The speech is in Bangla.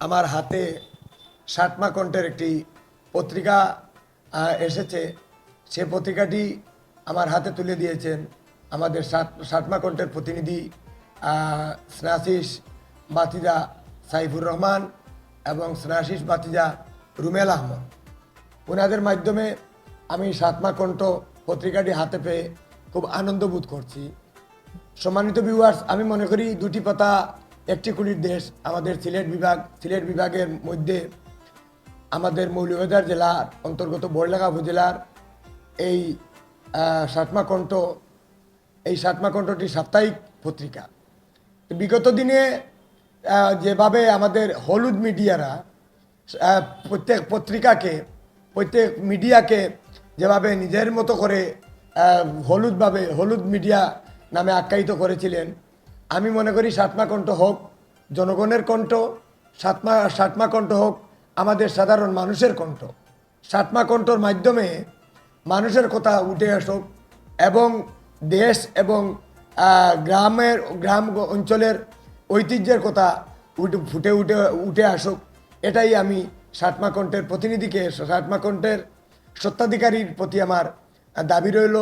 আমার হাতে সাতমা কণ্ঠের একটি পত্রিকা এসেছে। সে পত্রিকাটি আমার হাতে তুলে দিয়েছেন আমাদের সাতমা কণ্ঠের প্রতিনিধি আহ, স্নাসিস বাতিজা সাইফুর রহমান এবং স্নাসিস বাতিজা রুমেল আহমদ। ওনাদের মাধ্যমে আমি সাতমা কণ্ঠ পত্রিকাটি হাতে পেয়ে খুব আনন্দ বোধ করছি। সম্মানিত ভিউয়ার্স আমি মনে করি দুটি পাতা একটি কুলির দেশ আমাদের সিলেট বিভাগ সিলেট বিভাগের মধ্যে আমাদের মৌলভীবাজার জেলার অন্তর্গত বড়লেখা উপজেলার এই আহ, সাতমা কণ্ঠ এই সাতমা কণ্ঠটি সাপ্তাহিক পত্রিকা। বিগত দিনে যেভাবে আমাদের হলুদ মিডিয়ারা প্রত্যেক পত্রিকাকে প্রত্যেক মিডিয়াকে যেভাবে নিজের মতো করে হলুদভাবে হলুদ মিডিয়া নামে আখ্যায়িত করেছিলেন আমি মনে করি সাতমা কণ্ঠ হোক, জনগণের কণ্ঠ, সাতমা সাতমা কণ্ঠ হোক, আমাদের সাধারণ মানুষের কণ্ঠ। সাতমা কণ্ঠর মাধ্যমে মানুষের কথা উঠে আসুক এবং দেশ এবং গ্রামের, গ্রাম অঞ্চলের ঐতিহ্যের কথা ফুটে উঠে উঠে আসুক। এটাই আমি সাতমা কণ্ঠের প্রতিনিধিকে, সাতমা কণ্ঠের সত্ত্বাধিকারীর প্রতি আমার দাবি রইল।